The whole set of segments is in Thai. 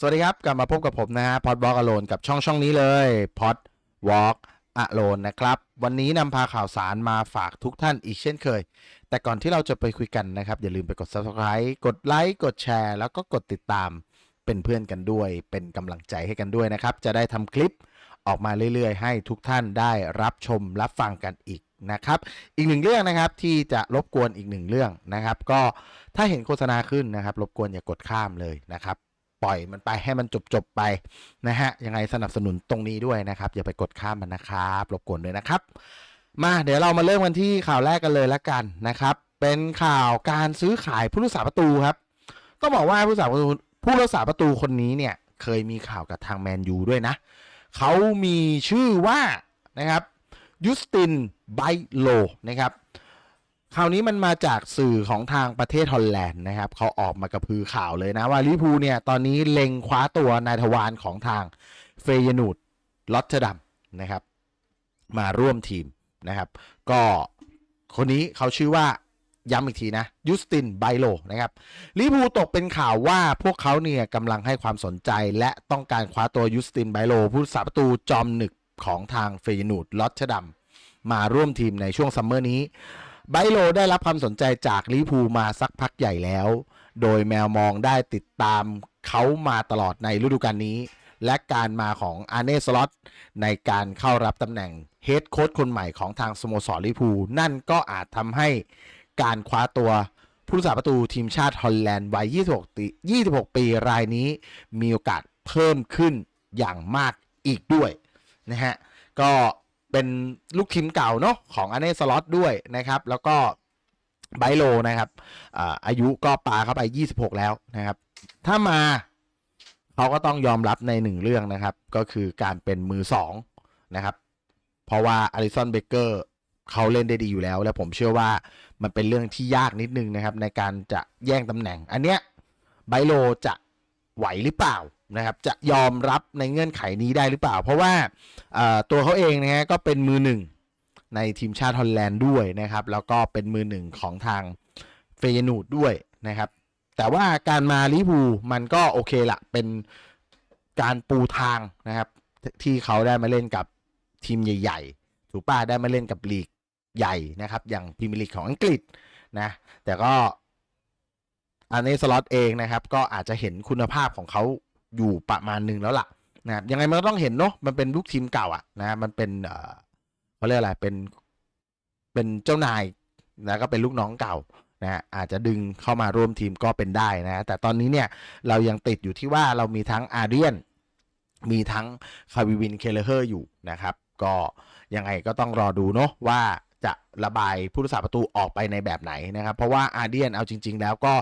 สวัสดีครับ กลับมาพบกับผมนะฮะพอดวอล์กอโลนกับช่องช่องนี้เลยพอดวอล์กอโลนนะครับ วันนี้นำพาข่าวสารมาฝากทุกท่านอีกเช่นเคย แต่ก่อนที่เราจะไปคุยกันนะครับ อย่าลืมไปกด subscribe กดไลค์กดแชร์แล้วก็กดติดตามเป็นเพื่อนกันด้วย เป็นกำลังใจให้กันด้วยนะครับ จะได้ทำคลิปออกมาเรื่อยๆ ให้ทุกท่านได้รับชมรับฟังกันอีกนะครับ อีกหนึ่งเรื่องนะครับที่จะรบกวนอีกหนึ่งเรื่องนะครับ ก็ถ้าเห็นโฆษณาขึ้นนะครับ รบกวนอย่ากดข้ามเลยนะครับ ปล่อยมันไปให้มันจบจบๆไปนะฮะยังไงสนับสนุนตรงนี้ด้วยนะครับอย่าไปกดข้ามมันนะครับรบกวนด้วยนะครับ มาเดี๋ยวเรามาเริ่มกันที่ข่าวแรกกันเลยละกันนะครับ เป็นข่าวการซื้อขายผู้รักษาประตูครับต้องบอกว่าผู้รักษาประตูผู้รักษาประตูคนนี้เนี่ยเคยมีข่าวกับทางแมนยูด้วยนะเขามีชื่อว่านะครับยูสตินไบโลนะครับ คราวนี้มันมาจากสื่อของทางประเทศฮอลแลนด์นะครับเขาออกมากระพือข่าวเลยนะว่าลิพูเนี่ยตอนนี้เล็งคว้าตัวนายทวารของทางเฟยนูดลอตเทดัมนะครับ มาร่วมทีมนะครับ ก็คนนี้เขาชื่อว่าย้ำอีกทีนะยูสตินไบโลนะครับลิพูตกเป็นข่าวว่าพวกเขาเนี่ยกำลังให้ความสนใจและต้องการคว้าตัวยูสตินไบโลผู้รักษาประตูจอมหนึกของทางเฟยนูดลอตเทดัมมาร่วมทีมในช่วงซัมเมอร์นี้ ไบโลได้รับความสนใจจากลิพูมาสักพักใหญ่แล้ว โดยแมวมองได้ติดตามเขามาตลอดในฤดูกาลนี้ และการมาของอาร์เน่สล็อตในการเข้ารับตำแหน่งเฮดโค้ชคนใหม่ของทางสโมสรลิพูนั่นก็อาจทำให้การคว้าตัวผู้รักษาประตูทีมชาติฮอลแลนด์วัย 26ปี26 ปีรายนี้ มีโอกาสเพิ่มขึ้นอย่างมากอีกด้วยนะฮะ ก็ เป็นลูกทีมเก่าเนาะของอันเนสล็อตด้วยนะครับ แล้วก็ไบโลนะครับอาอายุก็ปาเข้าไป 26 แล้วนะครับ ถ้ามาเขาก็ต้องยอมรับในหนึ่งเรื่องนะครับ ก็คือการเป็นมือสองนะครับ เพราะว่าอลิสันเบเกอร์เขาเล่นได้ดีอยู่แล้ว และผมเชื่อว่ามันเป็นเรื่องที่ยากนิดนึงนะครับ ในการจะแย่งตำแหน่ง อันเนี้ยไบโลจะไหวหรือเปล่า นะครับจะยอมรับในเงื่อนไขนี้ได้หรือเปล่า เพราะว่าตัวเขาเองนะฮะก็เป็นมือหนึ่งในทีมชาติฮอลแลนด์ด้วยนะครับ แล้วก็เป็นมือหนึ่งของทางเฟยนูดด้วยนะครับ แต่ว่าการมาลิเวอร์พูมันก็โอเคละเป็นการปูทางนะครับ ที่เขาได้มาเล่นกับทีมใหญ่ ๆ ถูกป้าได้มาเล่นกับลีกใหญ่นะครับ อย่างพรีเมียร์ลีกของอังกฤษนะ แต่ก็อันนี้สล็อตเองนะครับ ก็อาจจะเห็นคุณภาพของเขา อยู่ประมาณหนึ่งแล้วล่ะนะครับยังไงมันก็ต้องเห็นเนาะมันเป็นลูกทีมเก่าอะนะมันเป็นเอ่อเขาเรียกอะไรเป็นเป็นเจ้านายนะก็เป็นลูกน้องเก่านะฮะอาจจะดึงเข้ามาร่วมทีมก็เป็นได้นะแต่ตอนนี้เนี่ยเรายังติดอยู่ที่ว่าเรามีทั้งอาเดียน มีทั้งคาวิวินเคเลเฮอร์อยู่นะครับ ก็ยังไงก็ต้องรอดูเนาะว่าจะระบายผู้รักษาประตูออกไปในแบบไหนนะครับ เพราะว่าอาเดียนเอาจริง ๆ แล้วก็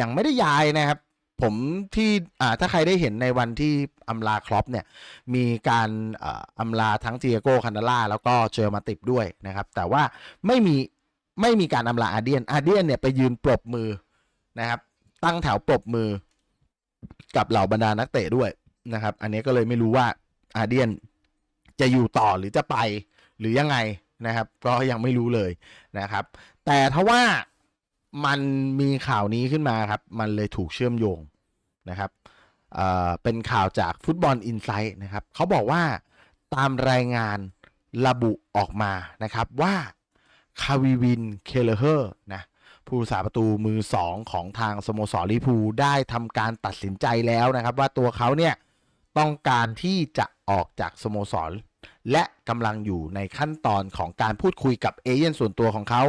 ยังไม่ได้ย้ายนะครับ ผมที่อ่าถ้าใครได้เห็นในวันที่อำลาครอปเนี่ยมีการอ่ออำลาทั้งเจียโกคันดาล่าแล้วก็เจอมาติบด้วยนะครับ แต่ว่าไม่มีไม่มีการอำลาอาเดียนอาเดียนเนี่ยไปยืนปรบมือนะครับ ตั้งแถวปรบมือกับเหล่าบรรดานักเตะด้วยนะครับ อันนี้ก็เลยไม่รู้ว่าอาเดียนจะอยู่ต่อหรือจะไปหรือยังไงนะครับ ก็ยังไม่รู้เลยนะครับ แต่ถ้าว่า มันมีข่าวนี้ขึ้นมาครับ มันเลยถูกเชื่อมโยงนะครับเเป็นข่าวจากฟุตบอลอินไซต์นะครับเขาบอกว่าตามรายงานระบุออกมานะครับว่าคาวิวินเคเลเฮอร์นะผู้รักษาประตูมือ 2 ของทางสโมสรลิพูได้ทำการตัดสินใจแล้วนะครับ ว่าตัวเขาเนี่ยต้องการที่จะออกจากสโมสร และกำลังอยู่ในขั้นตอนของการพูดคุยกับเอเย่นส่วนตัวของเขา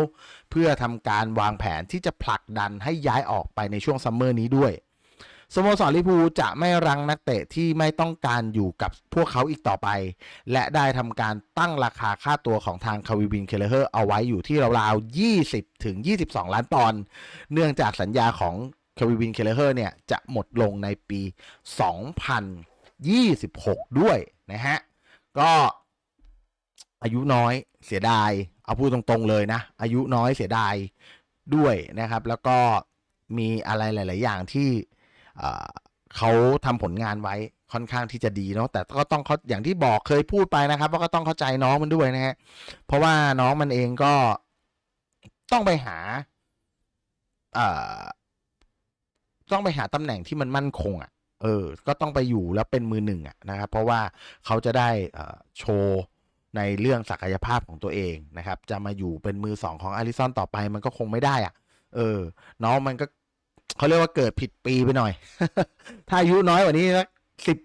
เพื่อทำการวางแผนที่จะผลักดันให้ย้ายออกไปในช่วงซัมเมอร์นี้ด้วยสโมสรลิเวอร์พูจะไม่รังนักเตะที่ไม่ต้องการอยู่กับพวกเขาอีกต่อไป และได้ทำการตั้งราคาค่าตัวของทางคาวิวินเคเลเฮอร์เอาไว้อยู่ที่ราวๆ 20 ถึง 22 ล้านปอนด์เนื่องจากสัญญาของคาวิวินเคเลเฮอร์เนี่ยจะหมดลงในปี 2026 ด้วยนะฮะ ก็อายุน้อยเสียดาย เอาพูดตรงๆเลยนะ อายุน้อยเสียดายด้วยนะครับ แล้วก็มีอะไรหลาย ๆ อย่างที่เขาทำผลงานไว้ค่อนข้างที่จะดีเนาะแต่ก็ต้องเขาอย่างที่บอกเคยพูดไปนะครับว่าก็ต้องเข้าใจน้องมันด้วยนะฮะเพราะว่าน้องมันเองก็ต้องไปหาต้องไปหาตำแหน่งที่มันมั่นคงอะ เออ ก็ต้องไปอยู่แล้วเป็นมือหนึ่งอะนะครับ เพราะว่าเขาจะได้โชว์ในเรื่องศักยภาพของตัวเองนะครับ จะมาอยู่เป็นมือสองของอาริซอนต่อไปมันก็คงไม่ได้อะเออ น้องมันก็เขาเรียกว่าเกิดผิดปีไปหน่อย ถ้าอายุน้อยกว่านี้สักสิบ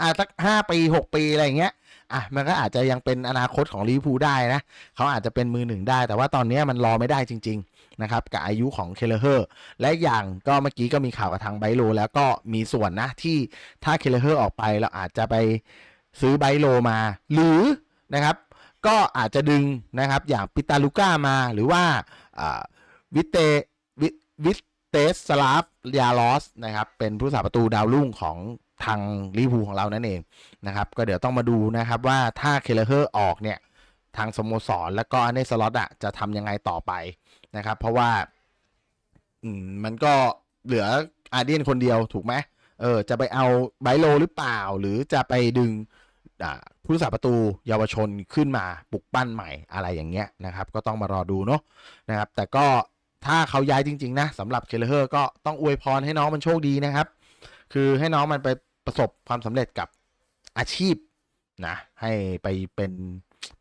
อะสักห้าปีหกปีอะไรอย่างเงี้ย อะ มันก็อาจจะยังเป็นอนาคตของลิเวอร์พูลได้นะ เขาอาจจะเป็นมือหนึ่งได้ แต่ว่าตอนนี้มันรอไม่ได้จริง ๆ นะครับกับอายุของเคเลเฮอร์และอย่างก็เมื่อกี้ก็มีข่าวกับทางไบโล แล้วก็มีส่วนนะที่ถ้าเคเลเฮอร์ออกไปเราอาจจะไปซื้อไบโลมา หรือนะครับก็อาจจะดึงนะครับอย่างปิตาลูก้ามาหรือว่าวิเตวิเตสสลาฟยาลอสนะครับเป็นผู้สาประตูดาวรุ่งของทางลิเวอร์พูลของเรานั่นเองนะครับก็เดี๋ยวต้องมาดูนะครับว่าถ้าเคเลเฮอร์ออกเนี่ยทางสโมสร แล้วก็อันเนสล็อตอะจะทำยังไงต่อไป นะครับ เพราะว่า อืมมันก็เหลืออาเดียนคนเดียวถูกไหมเออจะไปเอาไบโลหรือเปล่า หรือจะไปดึงผู้รักษาประตูเยาวชนขึ้นมาปลุกปั้นใหม่อะไรอย่างเงี้ยนะครับ ก็ต้องมารอดูเนาะนะครับ แต่ก็ถ้าเขาย้ายจริง ๆ นะสำหรับเคเลเฮอร์ก็ต้องอวยพรให้น้องมันโชคดีนะครับ คือให้น้องมันไปประสบความสำเร็จกับอาชีพนะให้ไปเป็น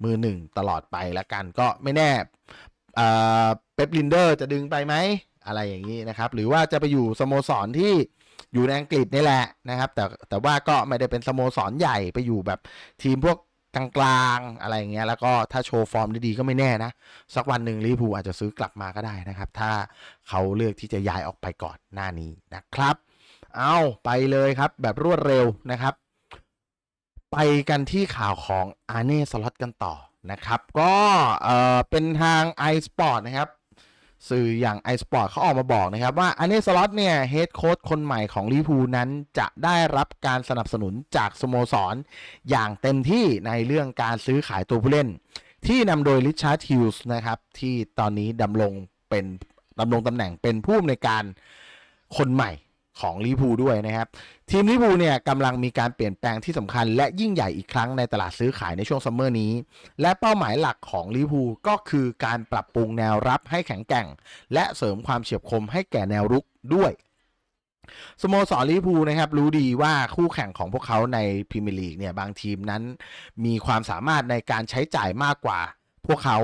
มือหนึ่งตลอดไปแล้วกันก็ไม่แน่ เอ่อเป๊ปลินเดอร์จะดึงไปไหมอะไรอย่างนี้นะครับ หรือว่าจะไปอยู่สโมสรที่อยู่ในอังกฤษนี่แหละนะครับ แต่แต่ว่าก็ไม่ได้เป็นสโมสรใหญ่ไปอยู่แบบทีมพวกกลางๆอะไรอย่างเงี้ยแล้วก็ถ้าโชว์ฟอร์มดีๆก็ไม่แน่นะ สักวันหนึ่งลิเวอร์พูลอาจจะซื้อกลับมาก็ได้นะครับ ถ้าเขาเลือกที่จะย้ายออกไปก่อนหน้านี้นะครับ เอาไปเลยครับแบบรวดเร็วนะครับ ไปกันที่ข่าวของอาเน่สล็อตกันต่อ นะครับ ก็เออเป็นทาง iSport นะครับ สื่ออย่าง iSport เขาออกมาบอกนะครับ ว่าอาร์เน่สล็อตเนี่ยเฮดโค้ชคนใหม่ของลิพูนั้นจะได้รับการสนับสนุนจากสโมสร อย่างเต็มที่ในเรื่องการซื้อขายตัวผู้เล่น ที่นำโดยริชาร์ดฮิลส์นะครับ ที่ตอนนี้ดำรงเป็นดำรงตำแหน่งเป็นผู้อำนวยการคนใหม่ ของลิพูด้วยนะครับ ทีมลิพูเนี่ยกำลังมีการเปลี่ยนแปลงที่สำคัญ และยิ่งใหญ่อีกครั้งในตลาดซื้อขายในช่วงซัมเมอร์นี้ และเป้าหมายหลักของลิพูก็คือการปรับปรุงแนวรับให้แข็งแกร่ง และเสริมความเฉียบคมให้แก่แนวรุกด้วยสโมสรลิพูนะครับรู้ดีว่าคู่แข่งของพวกเขาในพรีเมียร์ลีกเนี่ยบางทีมนั้นมีความสามารถในการใช้จ่ายมากกว่าพวกเขา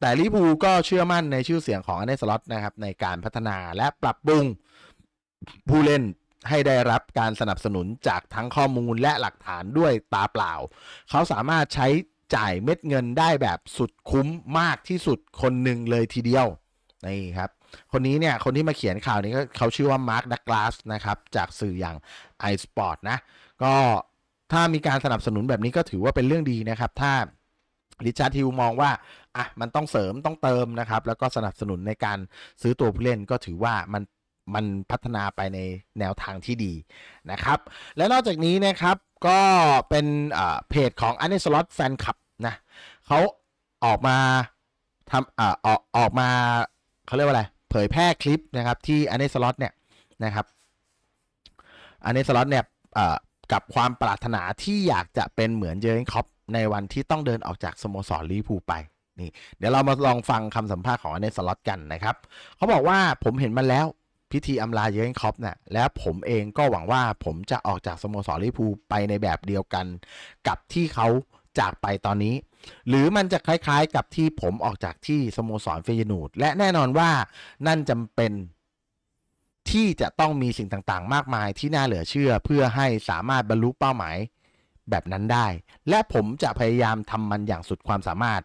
แต่ลิพูก็เชื่อมั่นในชื่อเสียงของอันเดสล็อตนะครับในการพัฒนาและปรับปรุง ผู้เล่นให้ได้รับการสนับสนุนจากทั้งข้อมูลและหลักฐานด้วยตาเปล่า เขาสามารถใช้จ่ายเม็ดเงินได้แบบสุดคุ้มมากที่สุดคนหนึ่งเลยทีเดียวนี่ครับ คนนี้เนี่ย คนที่มาเขียนข่าวนี้เขาชื่อว่ามาร์คดักลาสนะครับ จากสื่ออย่าง iSport นะ ก็ถ้ามีการสนับสนุนแบบนี้ก็ถือว่าเป็นเรื่องดีนะครับ ถ้าริชาร์ดฮิลมองว่าอะมันต้องเสริมต้องเติมนะครับ แล้วก็สนับสนุนในการซื้อตัวผู้เล่นก็ถือว่ามัน มันพัฒนาไปในแนวทางที่ดีนะครับ และนอกจากนี้นะครับก็เป็นเพจของอันเนสล็อตแฟนคลับนะเขาออกมาทำอออกออกมาเขาเรียกว่าอะไร เผยแพร่คลิปนะครับที่อันเนสล็อตเนี่ยนะครับอันเนสล็อตเนี่ยอ่ากับความปรารถนาที่อยากจะเป็นเหมือนเจอร์เกนค็อปในวันที่ต้องเดินออกจากสโมสรลิเวอร์พูลไปนี่เดี๋ยวเรามาลองฟังคำสัมภาษณ์ของอันเนสล็อตกันนะครับเขาบอกว่าผมเห็นมันแล้ว พิธีอำลาเยอร์เกนคล็อปเนี่ยและผมเองก็หวังว่าผมจะออกจากสโมสรลิเวอร์พูลไปในแบบเดียวกัน กับที่เขาจากไปตอนนี้ หรือมันจะคล้ายๆกับที่ผมออกจากที่สโมสรเฟยนูดและแน่นอนว่านั่นจำเป็นที่จะต้องมีสิ่งต่างๆ มากมายที่น่าเหลือเชื่อเพื่อให้สามารถบรรลุเป้าหมายแบบนั้นได้ และผมจะพยายามทำมันอย่างสุดความสามารถ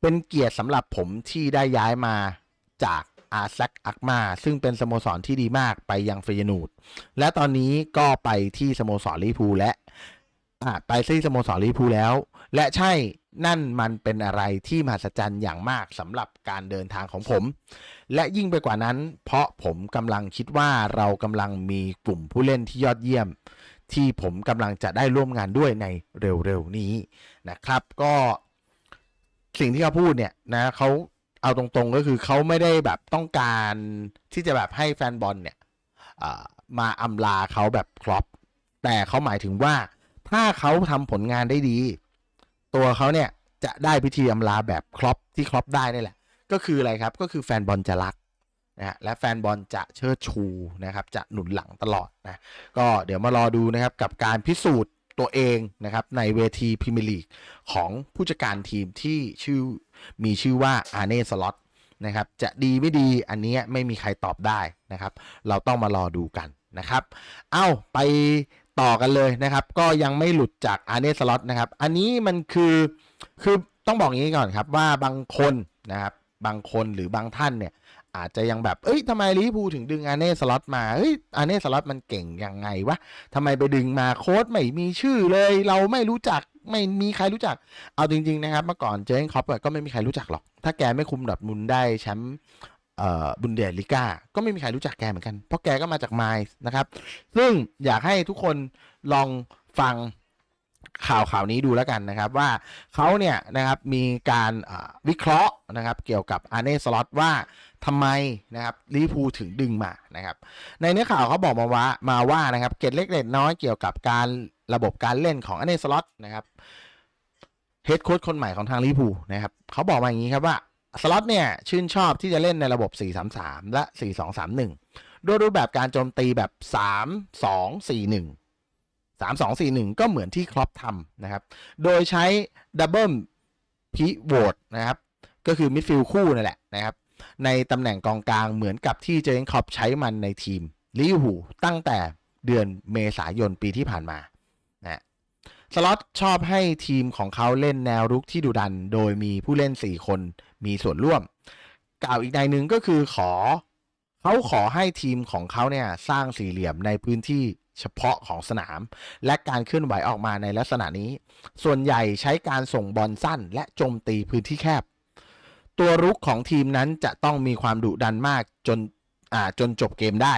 เป็นเกียรติสำหรับผมที่ได้ย้ายมาจาก อาแซกอักมา ซึ่งเป็นสโมสรที่ดีมากไปยังเฟยนูด และตอนนี้ก็ไปที่สโมสรลิพูและอาไปที่สโมสรลิพูแล้ว และใช่นั่นมันเป็นอะไรที่มหัศจรรย์อย่างมากสำหรับการเดินทางของผม และยิ่งไปกว่านั้น เพราะผมกำลังคิดว่าเรากำลังมีกลุ่มผู้เล่นที่ยอดเยี่ยม ที่ผมกำลังจะได้ร่วมงานด้วยในเร็วๆนี้นะครับ ก็สิ่งที่เขาพูดเนี่ยนะเขา เอาตรงๆก็คือเขาไม่ได้แบบต้องการที่จะแบบให้แฟนบอลเนี่ยมาอำลาเขาแบบครอปแต่เขาหมายถึงว่าถ้าเขาทำผลงานได้ดี ตัวเขาเนี่ยจะได้พิธีอำลาแบบครอปที่ครอปได้นี่แหละ ก็คืออะไรครับก็คือแฟนบอลจะรักนะฮะและแฟนบอลจะเชิดชูนะครับ จะหนุนหลังตลอดนะก็เดี๋ยวมารอดูนะครับกับการพิสูจน์ ตัวเองนะครับในเวทีพรีเมียร์ลีกของผู้จัดการทีมที่ชื่อมีชื่อว่าอาเน่สล็อตนะครับจะดีไม่ดีอันนี้ไม่มีใครตอบได้นะครับ เราต้องมารอดูกันนะครับ เอ้าไปต่อกันเลยนะครับ ก็ยังไม่หลุดจากอาเนสล็อตนะครับ อันนี้มันคือคือต้องบอกอย่างนี้ก่อนครับว่าบางคนนะครับบางคนหรือบางท่านเนี่ย อาจจะยังแบบ เอ้ยทำไมลิพูถึงดึงอาเน่สล็อตมา เอ้ยอาเน่สล็อตมันเก่งยังไงวะทำไมไปดึงมาโค้ดไม่มีชื่อเลย เราไม่รู้จัก ไม่มีใครรู้จัก เอาจริง ๆ นะครับ เมื่อก่อนเจนคอปก็ไม่มีใครรู้จักหรอก ถ้าแกไม่คุมดอร์ทมุนได้แชมป์เอ่อบุนเดสลิก้า ก็ไม่มีใครรู้จักแกเหมือนกัน เพราะแกก็มาจากไมล์นะครับ ซึ่งอยากให้ทุกคนลองฟังข่าวข่าวนี้ดูแล้วกันนะครับว่าเขาเนี่ยนะครับมีการวิเคราะห์นะครับเกี่ยวกับอาเน่สล็อตว่า ทำไมนะครับลิเวอร์พูถึงดึงมานะครับ ในเนื้อข่าวเขาบอกมาว่ามาว่านะครับเกร็ดเล็กเกร็ดน้อยเกี่ยวกับการระบบการเล่นของอเนสล็อตนะครับเฮดโค้ชคนใหม่ของทางลิเวอร์พูนะครับเขาบอกมาอย่างนี้ครับว่าสล็อตเนี่ยชื่นชอบที่จะเล่นในระบบ 4-3-3 และ 4-2-3-1 ด้วยรูปแบบการโจมตีแบบ 3-2-4-1 3-2-4-1 ก็เหมือนที่ครอปทำนะครับ โดยใช้ดับเบิลพิโวตนะครับ ก็คือมิดฟิลด์คู่นั่นแหละนะครับ ในตำแหน่งกองกลางเหมือนกับที่เจอร์เกนคล็อปใช้มันในทีมลิเวอร์พูลตั้งแต่เดือนเมษายนปีที่ผ่านมานะสล็อตชอบให้ทีมของเขาเล่นแนวรุกที่ดุดัน โดยมีผู้เล่น 4 คนมีส่วนร่วม กล่าวอีกในหนึ่งก็คือขอ เขาขอให้ทีมของเขาเนี่ยสร้างสี่เหลี่ยมในพื้นที่เฉพาะของสนาม และการเคลื่อนไหวออกมาในลักษณะนี้ ส่วนใหญ่ใช้การส่งบอลสั้นและโจมตีพื้นที่แคบ ตัวรุกของทีมนั้นจะต้องมีความดุดันมากจนอ่าจนจบเกมได้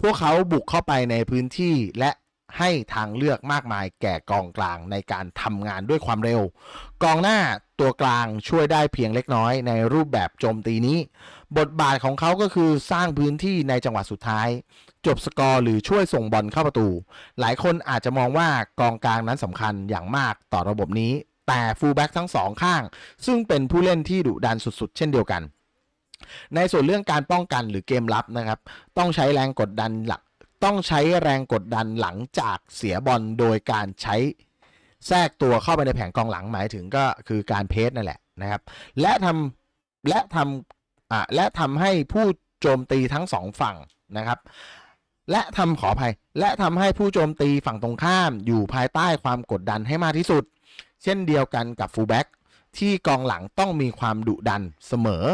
พวกเขาบุกเข้าไปในพื้นที่และให้ทางเลือกมากมายแก่กองกลางในการทำงานด้วยความเร็ว กองหน้าตัวกลางช่วยได้เพียงเล็กน้อยในรูปแบบโจมตีนี้ บทบาทของเขาก็คือสร้างพื้นที่ในจังหวะสุดท้าย จบสกอร์หรือช่วยส่งบอลเข้าประตู หลายคนอาจจะมองว่ากองกลางนั้นสำคัญอย่างมากต่อระบบนี้ แต่ฟูลแบ็กทั้งสองข้าง ซึ่งเป็นผู้เล่นที่ดุดันสุดๆ เช่นเดียวกัน ในส่วนเรื่องการป้องกันหรือเกมรับนะครับ ต้องใช้แรงกดดันหลัก ต้องใช้แรงกดดันหลังจากเสียบอลโดยการใช้แทรกตัวเข้าไปในแผงกองหลังหมายถึงก็คือการเพสนั่นแหละนะครับ และทำและทำอะและทำให้ผู้โจมตีทั้งสองฝั่งนะครับและทำขออภัย และทำให้ผู้โจมตีฝั่งตรงข้ามอยู่ภายใต้ความกดดันให้มากที่สุด เช่นเดียวกันกับฟูลแบ็กที่กองหลังต้องมีความดุดันเสมอ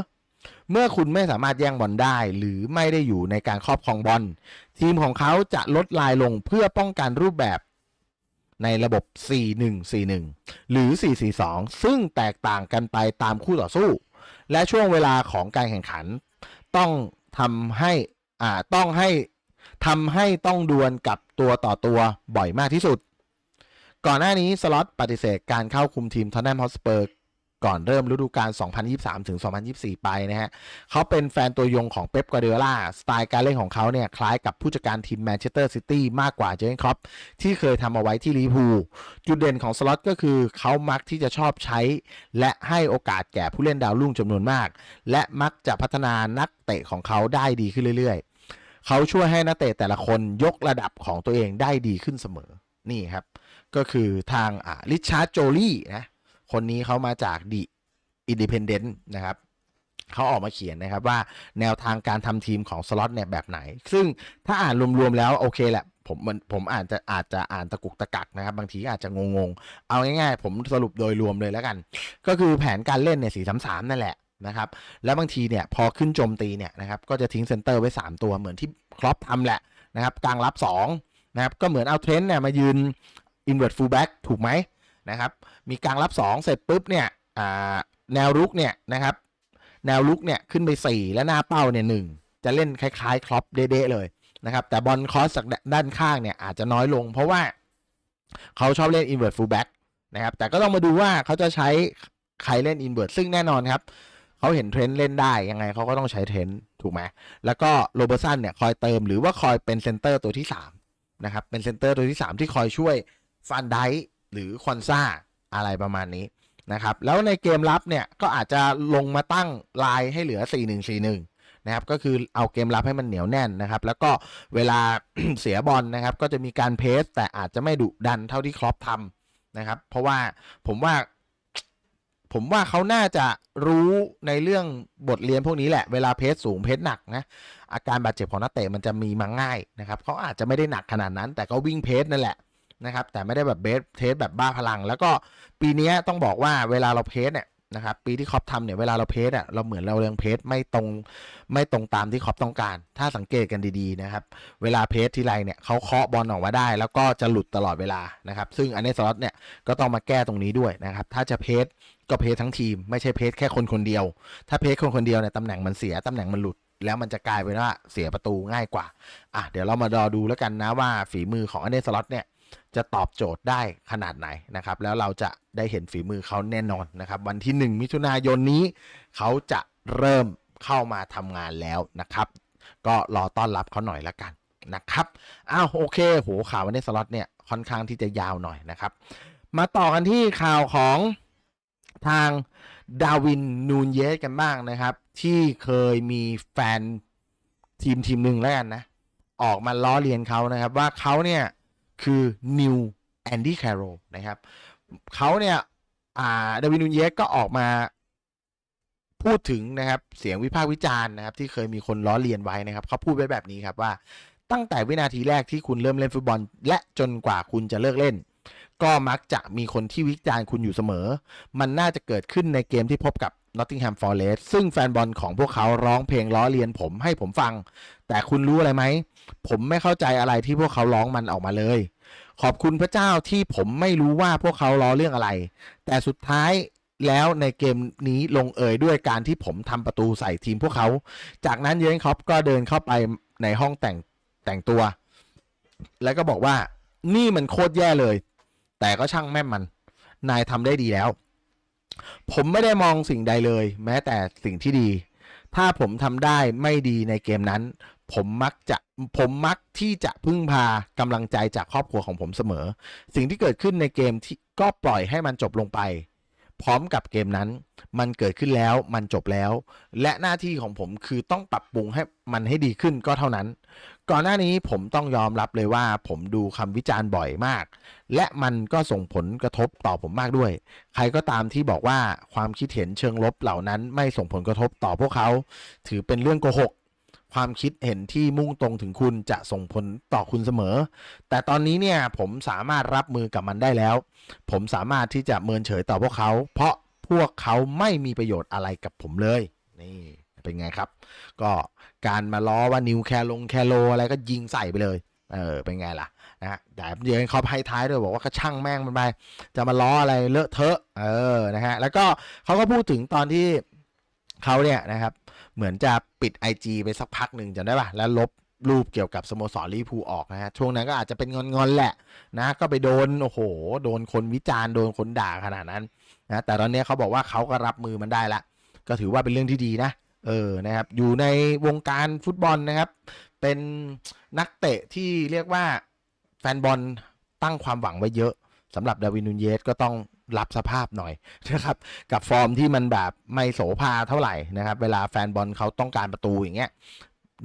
เมื่อคุณไม่สามารถแย่งบอลได้ หรือไม่ได้อยู่ในการครอบครองบอลทีมของเขาจะลดลายลงเพื่อป้องกันรูปแบบในระบบ 4-1-4-1 หรือ 4-4-2 ซึ่งแตกต่างกันไปตามคู่ต่อสู้ และช่วงเวลาของการแข่งขัน ต้องทำให้อ่าต้องให้ทำให้ต้องดวลกับตัวต่อตัวบ่อยมากที่สุด ก่อนหน้านี้สล็อตปฏิเสธการเข้าคุมทีมทอนแนมฮอสเปอร์ก่อนเริ่มฤดูกาล 2023 ถึง 2024 ไปนะฮะ เขาเป็นแฟนตัวยงของเป๊ปกวาร์ดิโอลาสไตล์การเล่นของเขาเนี่ย คล้ายกับผู้จัดการทีมแมนเชสเตอร์ซิตี้มากกว่าเจอร์เกนคล็อปที่เคยทำเอาไว้ที่ลิพูลจุดเด่นของสล็อตก็คือเขามักที่จะชอบใช้ และให้โอกาสแก่ผู้เล่นดาวรุ่งจำนวนมาก และมักจะพัฒนานักเตะของเขาได้ดีขึ้นเรื่อยๆ เขาช่วยให้นักเตะแต่ละคนยกระดับของตัวเองได้ดีขึ้นเสมอ นี่ครับ ก็คือทางอ่าริชาร์ดโจลี่นะคนนี้เขามาจากดิอินดิเพนเดนต์นะครับเขาออกมาเขียนนะครับว่าแนวทางการทำทีมของสล็อตเนี่ยแบบไหน ซึ่งถ้าอ่านรวมๆแล้วโอเคแหละผมมันผมอานจะอาจจะอ่านตะกุกตะกักนะครับ บางทีอาจจะงงๆ เอาง่ายๆ ผมสรุปโดยรวมเลยแล้วกัน ก็คือแผนการเล่นเนี่ยสี่สามสามนั่นแหละนะครับ แล้วบางทีเนี่ยพอขึ้นโจมตีเนี่ยนะครับก็จะทิ้งเซนเตอร์ไว้ 3 ตัวเหมือนที่ครอปทำแหละนะครับกลางรับ2นะครับก็เหมือนเอาเทรนต์เนี่ยมายืน invert fullback ถูกไหมนะครับ มีกลางรับ 2 เสร็จปุ๊บเนี่ยแนวรุกเนี่ยนะครับ แนวลุกเนี่ยขึ้นไป 4 และหน้าเป้าเนี่ยหจะเล่นคล้ายๆครอปเด๊ะๆเลยนะครับแต่บอลคอสจากด้านข้างเนี่ยอาจจะน้อยลง เพราะว่าเขาชอบเล่น invert fullback นะครับแต่ก็ต้องมาดูว่าเขาจะใช้ใครเล่น invert ซึ่งแน่นอนครับเขาเห็นเทรนด์เล่นได้ยังไงเขาก็ต้องใช้เทรนด์ถูกไหมแล้วก็โรเบอร์สันเนี่ยคอยเติมหรือว่าคอยเป็นเซนเตอร์ตัวที่3นะครับเป็นเซนเตอร์ตัวที่ 3 ที่คอยช่วย ฟันไดหรือคอนซ่าอะไรประมาณนี้นะครับ แล้วในเกมรับเนี่ยก็อาจจะลงมาตั้งลายให้เหลือ 4-1-4-1นะครับก็คือเอาเกมรับให้มันเหนียวแน่นนะครับ แล้วก็เวลาเสียบอลนะครับ ก็จะมีการเพสแต่อาจจะไม่ดุดันเท่าที่ครอปทำนะครับ เพราะว่าผมว่า ผมว่าเขาน่าจะรู้ในเรื่องบทเรียนพวกนี้แหละเวลาเพสสูงเพสหนักนะอาการบาดเจ็บของนักเตะมันจะมีมาง่ายนะครับเขาอาจจะไม่ได้หนักขนาดนั้น แต่ก็วิ่งเพสนั่นแหละ นะครับแต่ไม่ได้แบบเบสเทสแบบบ้าพลัง แล้วก็ปีนี้ต้องบอกว่าเวลาเราเพสเนี่ยนะครับปีที่คอปทำเนี่ยเวลาเราเพสอะเราเหมือนเราเรียงเพสไม่ตรงไม่ตรงตามที่คอปต้องการ ถ้าสังเกตกันดีๆนะครับเวลาเพสทีไรเนี่ยเขาเคาะบอลออกมาได้ แล้วก็จะหลุดตลอดเวลานะครับซึ่งอันนี้สล็อตเนี่ยก็ต้องมาแก้ตรงนี้ด้วยนะครับถ้าจะเพสก็เพสทั้งทีม ไม่ใช่เพสแค่คนคนเดียว ถ้าเพสคนคนเดียวเนี่ยตำแหน่งมันเสียตำแหน่งมันหลุดแล้วมันจะกลายเป็นว่าเสียประตูง่ายกว่าอะเดี๋ยวเรามารอดูแล้วกันนะว่าฝีมือของอันเดสล็อตเนี่ย จะตอบโจทย์ได้ขนาดไหนนะครับ แล้วเราจะได้เห็นฝีมือเขาแน่นอนนะครับ วันที่ 1 มิถุนายนนี้ เขาจะเริ่มเข้ามาทำงานแล้วนะครับ ก็รอต้อนรับเขาหน่อยละกันนะครับอ้าวโอเคโหข่าววันเดสล็อตเนี่ยค่อนข้างที่จะยาวหน่อยนะครับ มาต่อกันที่ข่าวของทางดาวินนูนเยสกันบ้างนะครับ ที่เคยมีแฟนทีมทีมหนึ่งแล้วกันนะ ออกมาล้อเลียนเขานะครับ ว่าเขาเนี่ย คือนิวแอนดี้แคโรนะครับเขาเนี่ยอ่าดาวินูเยสก็ออกมาพูดถึงนะครับเสียงวิพากษ์วิจารณ์นะครับที่เคยมีคนล้อเลียนไว้นะครับเขาพูดไว้แบบนี้ครับว่าตั้งแต่วินาทีแรกที่คุณเริ่มเล่นฟุตบอล และจนกว่าคุณจะเลิกเล่น ก็มักจะมีคนที่วิจารณ์คุณอยู่เสมอ มันน่าจะเกิดขึ้นในเกมที่พบกับ Nottingham Forest ซึ่งแฟนบอลของพวกเขาร้องเพลงล้อเลียนผมให้ผมฟัง แต่คุณรู้อะไรไหม ผมไม่เข้าใจอะไรที่พวกเขาร้องมันออกมาเลย ขอบคุณพระเจ้าที่ผมไม่รู้ว่าพวกเขาล้อเรื่องอะไร แต่สุดท้ายแล้วในเกมนี้ลงเอยด้วยการที่ผมทำประตูใส่ทีมพวกเขา จากนั้นเยนคอปก็เดินเข้าไปในห้องแต่งแต่งตัว แล้วก็บอกว่านี่มันโคตรแย่เลย แต่ก็ช่างแม่มัน นายทำได้ดีแล้ว ผมไม่ได้มองสิ่งใดเลย แม้แต่สิ่งที่ดี ถ้าผมทำได้ไม่ดีในเกมนั้น ผมมักจะผมมักที่จะพึ่งพากำลังใจจากครอบครัวของผมเสมอ สิ่งที่เกิดขึ้นในเกมที่ก็ปล่อยให้มันจบลงไป พร้อมกับเกมนั้น มันเกิดขึ้นแล้วมันจบแล้ว และหน้าที่ของผมคือต้องปรับปรุงให้มันให้ดีขึ้นก็เท่านั้น ก่อนหน้านี้ผมต้องยอมรับเลยว่า ผมดูคำวิจารณ์บ่อยมาก และมันก็ส่งผลกระทบต่อผมมากด้วย ใครก็ตามที่บอกว่าความคิดเห็นเชิงลบเหล่านั้นไม่ส่งผลกระทบต่อพวกเขา ถือเป็นเรื่องโกหก ความคิดเห็นที่มุ่งตรงถึงคุณจะส่งผลต่อคุณเสมอ แต่ตอนนี้เนี่ยผมสามารถรับมือกับมันได้แล้ว ผมสามารถที่จะเมินเฉยต่อพวกเขา เพราะพวกเขาไม่มีประโยชน์อะไรกับผมเลยนี่เป็นไงครับ ก็การมาล้อว่านิวแคลงแคโลอะไรก็ยิงใส่ไปเลย เออ เป็นไงล่ะนะฮะแต่เดี๋ยวเขาให้ท้ายด้วยบอกว่าก็ช่างแม่งมันไป จะมาล้ออะไรเลอะเทอะ เออ นะฮะ แล้วก็เขาก็พูดถึงตอนที่เขาเนี่ยนะครับ เหมือนจะปิด IG ไปสักพักหนึ่งจำได้ป่ะแล้วลบรูปเกี่ยวกับสโมสรลิเวอร์พูลออกนะฮะ ช่วงนั้นก็อาจจะเป็นงอนๆแหละนะ ก็ไปโดน โอ้โห โดนคนวิจารณ์ โดนคนด่าขนาดนั้นนะ แต่ตอนนี้เขาบอกว่าเขาก็รับมือมันได้ละ ก็ถือว่าเป็นเรื่องที่ดีนะ เออ นะครับ อยู่ในวงการฟุตบอลนะครับ เป็นนักเตะที่เรียกว่าแฟนบอลตั้งความหวังไว้เยอะสำหรับดาวินนูนเยสก็ต้อง รับสภาพหน่อยนะครับกับฟอร์มที่มันแบบไม่โสภาเท่าไหร่นะครับ เวลาแฟนบอลเขาต้องการประตูอย่างเงี้ย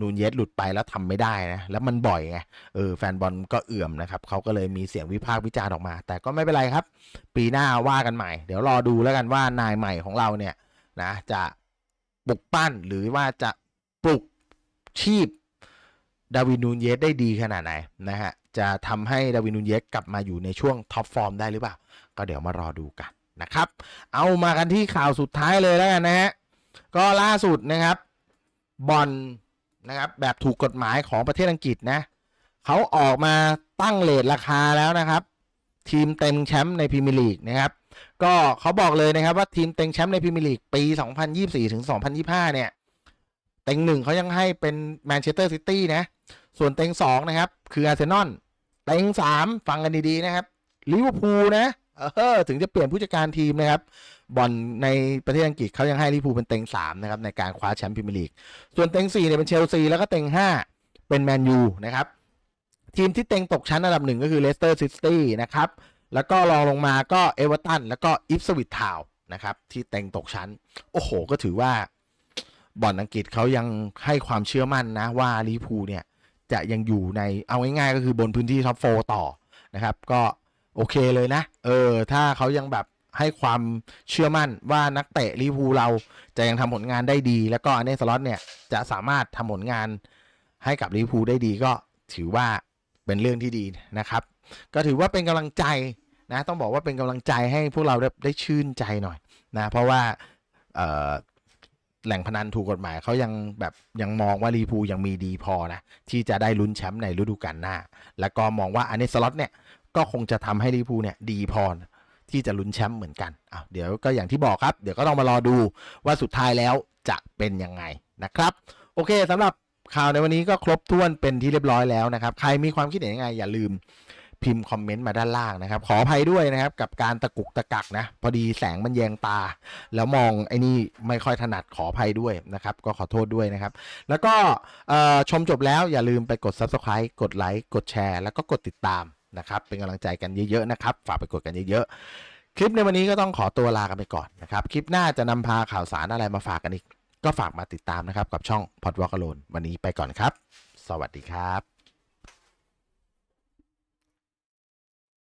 นูนเยสหลุดไปแล้วทำไม่ได้นะ แล้วมันบ่อยไงเออแฟนบอลก็เอื่อมนะครับเขาก็เลยมีเสียงวิพากษ์วิจารณ์ออกมา แต่ก็ไม่เป็นไรครับ ปีหน้าว่ากันใหม่ เดี๋ยวรอดูแล้วกันว่านายใหม่ของเราเนี่ยนะจะปลุกปั้นหรือว่าจะปลุกชีพดาวินนูนเยสได้ดีขนาดไหนนะฮะจะทำให้ดาวินนูนเยสกลับมาอยู่ในช่วงท็อปฟอร์มได้หรือเปล่า ก็เดี๋ยวมารอดูกันนะครับ เอามากันที่ข่าวสุดท้ายเลยแล้วกันนะฮะก็ล่าสุดนะครับบอลนะครับแบบถูกกฎหมายของประเทศอังกฤษนะเขาออกมาตั้งเลทราคาแล้วนะครับ ทีมเต็งแชมป์ในพรีเมียร์ลีกนะครับ ก็เขาบอกเลยนะครับว่าทีมเต็งแชมป์ในพรีเมียร์ลีกปี 2024ถึง2025 เนี่ย เต็งหนึ่งเขายังให้เป็นแมนเชสเตอร์ซิตี้นะ ส่วนเต็งสองนะครับ คืออาร์เซนอลเต็งสามฟังกันดีๆนะครับลิเวอร์พูลนะ เออถึงจะเปลี่ยนผู้จัดการทีมนะครับ บอลในประเทศอังกฤษเขายังให้ลิเวอร์พูลเป็นเต็งสามนะครับ ในการคว้าแชมป์พรีเมียร์ลีก ส่วนเต็งสี่เนี่ยเป็นเชลซี แล้วก็เต็งห้าเป็นแมนยูนะครับ ทีมที่เต็งตกชั้นอันดับหนึ่งก็คือเลสเตอร์ซิตี้นะครับ แล้วก็รองลงมาก็เอเวอร์ตันแล้วก็อิฟสวิตทาวนะครับที่เต็งตกชั้น โอ้โห ก็ถือว่าบอลอังกฤษเขายังให้ความเชื่อมั่นนะว่าลิเวอร์พูลเนี่ยจะยังอยู่ในเอาง่ายๆก็คือบนพื้นที่ท็อปโฟต่อนะครับ ก็ โอเคเลยนะ เออ ถ้าเขายังแบบให้ความเชื่อมั่นว่านักเตะลิเวอร์พูลเราจะยังทำผลงานได้ดี แล้วก็อันเนสล็อตเนี่ยจะสามารถทำผลงานให้กับลิเวอร์พูลได้ดีก็ถือว่าเป็นเรื่องที่ดีนะครับ ก็ถือว่าเป็นกำลังใจนะต้องบอกว่าเป็นกำลังใจให้พวกเราได้ได้ชื่นใจหน่อยนะเพราะว่าแหล่งพนันถูกกฎหมายเขายังแบบยังมองว่าลีพูยังมีดีพอนะที่จะได้ลุ้นแชมป์ในฤดูกาลหน้า แล้วก็มองว่าอันเนสล็อตเนี่ย ก็คงจะทำให้ลีพูลเนี่ยดีพอที่จะลุ้นแชมป์เหมือนกันอะเดี๋ยวก็อย่างที่บอกครับ เดี๋ยวก็ต้องมารอดูว่าสุดท้ายแล้วจะเป็นยังไงนะครับ โอเคสำหรับข่าวในวันนี้ก็ครบถ้วนเป็นที่เรียบร้อยแล้วนะครับ ใครมีความคิดเห็นยังไง อย่าลืมพิมพ์คอมเมนต์มาด้านล่างนะครับ ขออภัยด้วยนะครับ กับการตะกุกตะกักนะ พอดีแสงมันแยงตา แล้วมองไอ้นี่ไม่ค่อยถนัดขออภัยด้วยนะครับ ก็ขอโทษด้วยนะครับ แล้วก็ชมจบแล้วอย่าลืมไปกด subscribe กดไลค์กดแชร์ แล้วก็กดติดตาม นะครับเป็นกำลังใจกันเยอะๆนะครับ ฝากไปกดกันเยอะๆ คลิปในวันนี้ก็ต้องขอตัวลากันไปก่อนนะครับ คลิปหน้าจะนำพาข่าวสารอะไรมาฝากกันอีก ก็ฝากมาติดตามนะครับกับช่อง p o d w a l k Alone วันนี้ไปก่อนครับ สวัสดีครับ